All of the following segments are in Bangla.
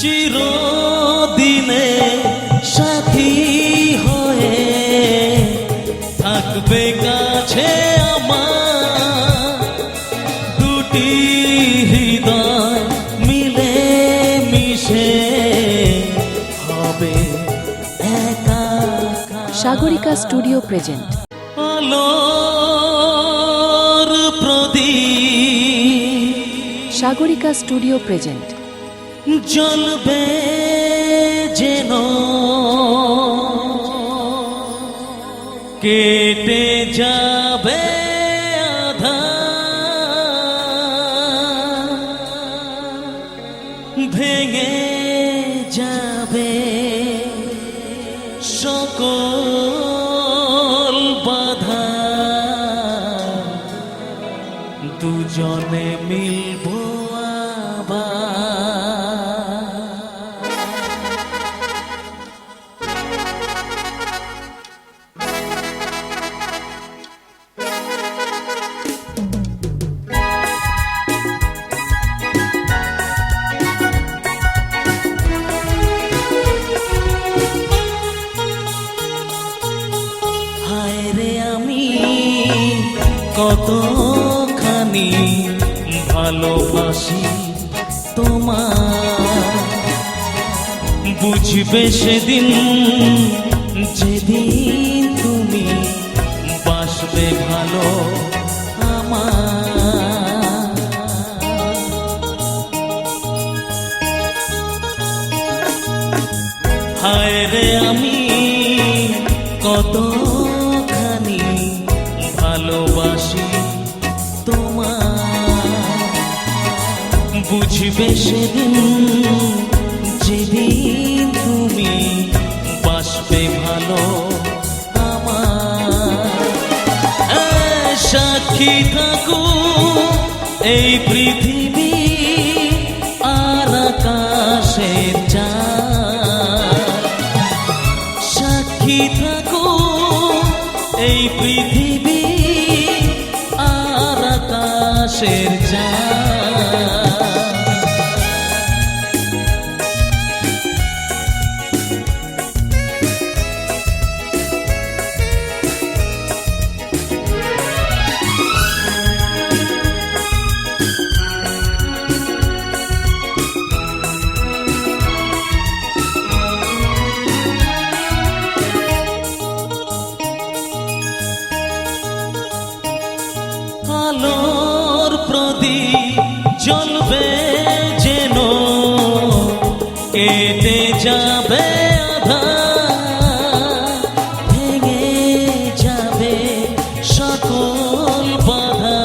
চিরদিনে সাথী হয়ে থাকবে কাছে আমার দুটি হৃদয় মিলে মিশে হবে। Sagarika studio present. Sagarika studio present. জ্বলবে যেন। কেটে যাবে আধা। ভেঙে যাবে সকল কতখানি ভালোবাসি তোমার বুঝবে সেদিন যেদিন তুমি বাসবে ভালো আমার হায় রে আমি কতখানি বুঝবে সেদিন যেদিন তুমি বাসবে ভালো আমার। সাক্ষী থাকো এই পৃথিবী আর আকাশের চাঁদ। সাক্ষী থাকো এই পৃথিবী আর আকাশের চাঁদ। কেটে যাবে আধা ভেঙে যাবে সকল বাধা।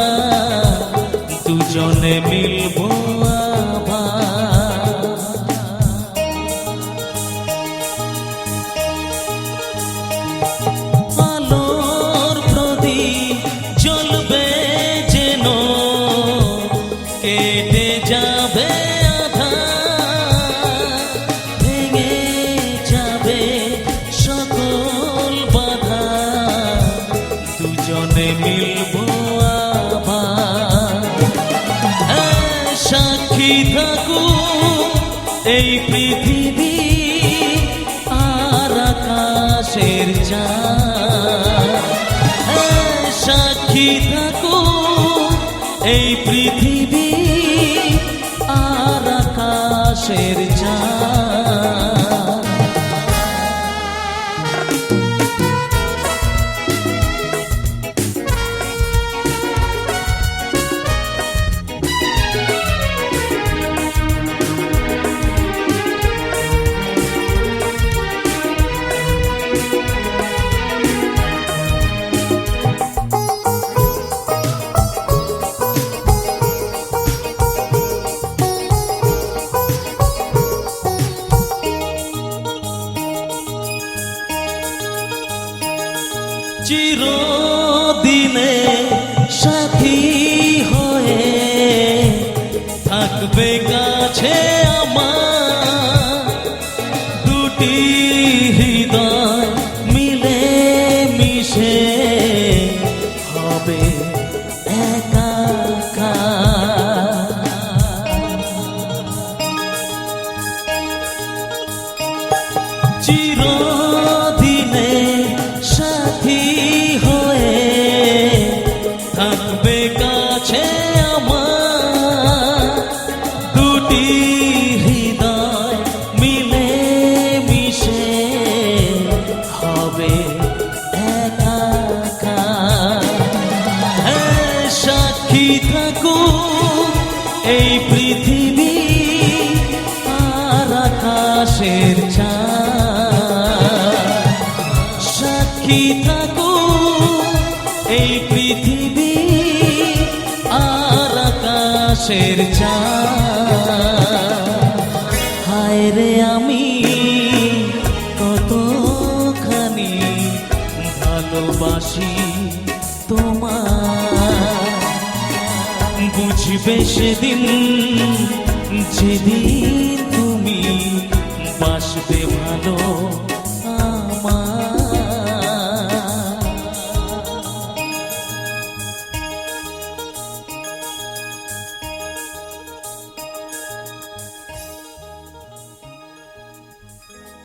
দুজনে মিলব মিলব আবার সাক্ষী থাকু এই পৃথিবী আর আকাশের সাক্ষী থাকু এই পৃথিবী আর আকাশের চাঁদ। চিরদিনে সাথী হয়ে থাকবে কাছে আমার। দুটি হৃদয় মিলে মিশে আকাশের চাঁদ সাক্ষী থাকুক এই পৃথিবী আর আকাশের চাঁদ হায় রে আমি কতখানি ভালোবাসি তোমার বুঝবে সেদিন, যেদিন